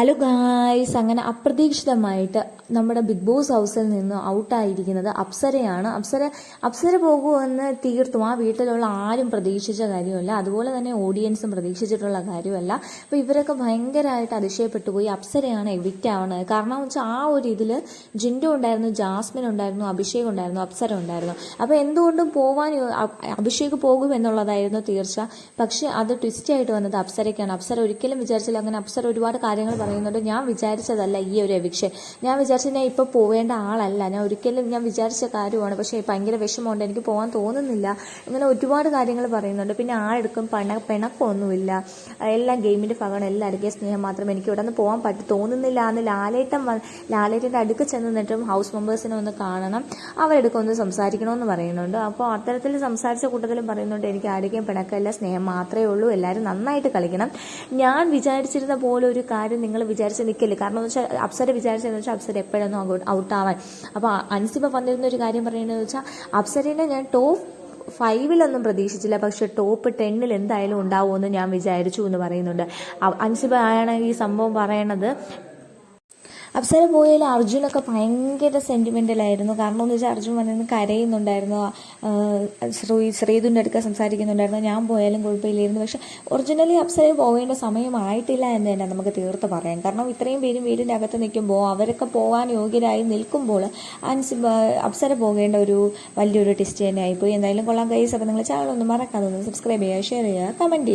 Hello guys അങ്ങനെ അപ്രതീക്ഷിതമായിട്ട് നമ്മുടെ ബിഗ് ബോസ് ഹൗസിൽ നിന്ന് ഔട്ടായിരിക്കുന്നത് അപ്സരയാണ്. അപ്സര അപ്സര പോകുമെന്ന് തീർത്തും ആ വീട്ടിലുള്ള ആരും പ്രതീക്ഷിച്ച കാര്യമല്ല. അതുപോലെ തന്നെ ഓഡിയൻസും പ്രതീക്ഷിച്ചിട്ടുള്ള കാര്യമല്ല. അപ്പോൾ ഇവരൊക്കെ ഭയങ്കരമായിട്ട് അതിശയപ്പെട്ടു പോയി. അപ്സരയാണ് എവിക്റ്റ് ആവണത്. കാരണം വെച്ചാൽ ആ ഒരു ഇതിൽ ജിൻഡോ ഉണ്ടായിരുന്നു ജാസ്മിൻ ഉണ്ടായിരുന്നു അഭിഷേക് ഉണ്ടായിരുന്നു അപ്സര ഉണ്ടായിരുന്നു. അപ്പോൾ എന്തുകൊണ്ടും പോവാൻ അഭിഷേക് പോകും എന്നുള്ളതായിരുന്നു തീർച്ച. പക്ഷേ അത് ട്വിസ്റ്റ് ആയിട്ട് വന്നത് അപ്സരയ്ക്കാണ്. അപ്സര ഒരിക്കലും വിചാരിച്ചില്ല. അങ്ങനെ അപ്സര ഒരുപാട് കാര്യങ്ങൾ പറയുന്നുണ്ട്. ഞാൻ വിചാരിച്ചതല്ല ഈ ഒരു എവിക്ഷൻ ഞാൻ വിചാരിച്ചത് ഞാൻ ഇപ്പോൾ പോവേണ്ട ആളല്ല. ഞാൻ ഒരിക്കലും ഞാൻ വിചാരിച്ച കാര്യമാണ്. പക്ഷേ ഭയങ്കര വിഷമമുണ്ട്. എനിക്ക് പോകാൻ തോന്നുന്നില്ല. ഇങ്ങനെ ഒരുപാട് കാര്യങ്ങൾ പറയുന്നുണ്ട്. പിന്നെ ആരെടുക്കും പണ പിണക്കമൊന്നുമില്ല. എല്ലാം ഗെയിമിന്റെ ഭാഗമാണ്. എല്ലാവർക്കും സ്നേഹം മാത്രം എനിക്ക് ഇവിടെ നിന്ന് പോകാൻ പറ്റി തോന്നുന്നില്ല എന്ന് ലാലേട്ടൻ ലാലേട്ടന്റെ അടുക്ക് ചെന്ന് നിന്നിട്ടും ഹൗസ് മെമ്പേഴ്സിനെ ഒന്ന് കാണണം. അവരെടുക്കും ഒന്ന് സംസാരിക്കണമെന്ന് പറയുന്നുണ്ട്. അപ്പോൾ അത്തരത്തിൽ സംസാരിച്ച കൂട്ടത്തിലും പറയുന്നുണ്ട് എനിക്ക് ആരോഗ്യം പിണക്കമില്ല സ്നേഹം മാത്രമേ ഉള്ളൂ. എല്ലാവരും നന്നായിട്ട് കളിക്കണം. ഞാൻ വിചാരിച്ചിരുന്ന പോലെ ഒരു കാര്യം നിങ്ങൾ വിചാരിച്ച് നിൽക്കില്ല? കാരണം എന്ന് വെച്ചാൽ അപ്സര വിചാരിച്ചതെന്ന് വെച്ചാൽ അപ്സര എപ്പോഴൊന്നും ഔട്ട് ആവാൻ അപ്പോൾ അൻസിബ വന്നിരുന്ന ഒരു കാര്യം പറയുന്നത് വെച്ചാൽ അപ്സരേനെ ഞാൻ ടോപ്പ് ഫൈവിലൊന്നും പ്രതീക്ഷിച്ചില്ല. പക്ഷെ ടോപ്പ് ടെന്നിൽ എന്തായാലും ഉണ്ടാവുമെന്ന് ഞാൻ വിചാരിച്ചു എന്ന് പറയുന്നുണ്ട്. അൻസിബ ആണ് ഈ സംഭവം പറയണത്. അപ്സര പോയാൽ അർജുനൊക്കെ ഭയങ്കര സെന്റിമെന്റലായിരുന്നു കാരണം എന്ന് വെച്ചാൽ അർജുൻ വന്നിരുന്ന് കരയുന്നുണ്ടായിരുന്നു. ശ്രീ ശ്രീധുന്റെ അടുക്ക സംസാരിക്കുന്നുണ്ടായിരുന്നു. ഞാൻ പോയാലും കുഴപ്പമില്ലായിരുന്നു. പക്ഷെ ഒറിജിനലി അപ്സര പോകേണ്ട സമയമായിട്ടില്ല എന്ന് തന്നെ നമുക്ക് തീർത്ത് പറയാം. കാരണം ഇത്രയും പേരും വീടിന്റെ അകത്ത് നിൽക്കുമ്പോൾ അവരൊക്കെ പോകാൻ യോഗ്യരായി നിൽക്കുമ്പോൾ അൻസി അപ്സര പോകേണ്ട ഒരു വലിയൊരു ടെസ്റ്റ് തന്നെ ആയിപ്പോയി. എന്തായാലും കൊള്ളാം കൈസ് അപ്പോൾ നിങ്ങൾ ചാനൽ ഒന്ന് മറക്കാതെ ഒന്ന് സബ്സ്ക്രൈബ് ചെയ്യുക ഷെയർ ചെയ്യുക കമന്റ് ചെയ്യുക.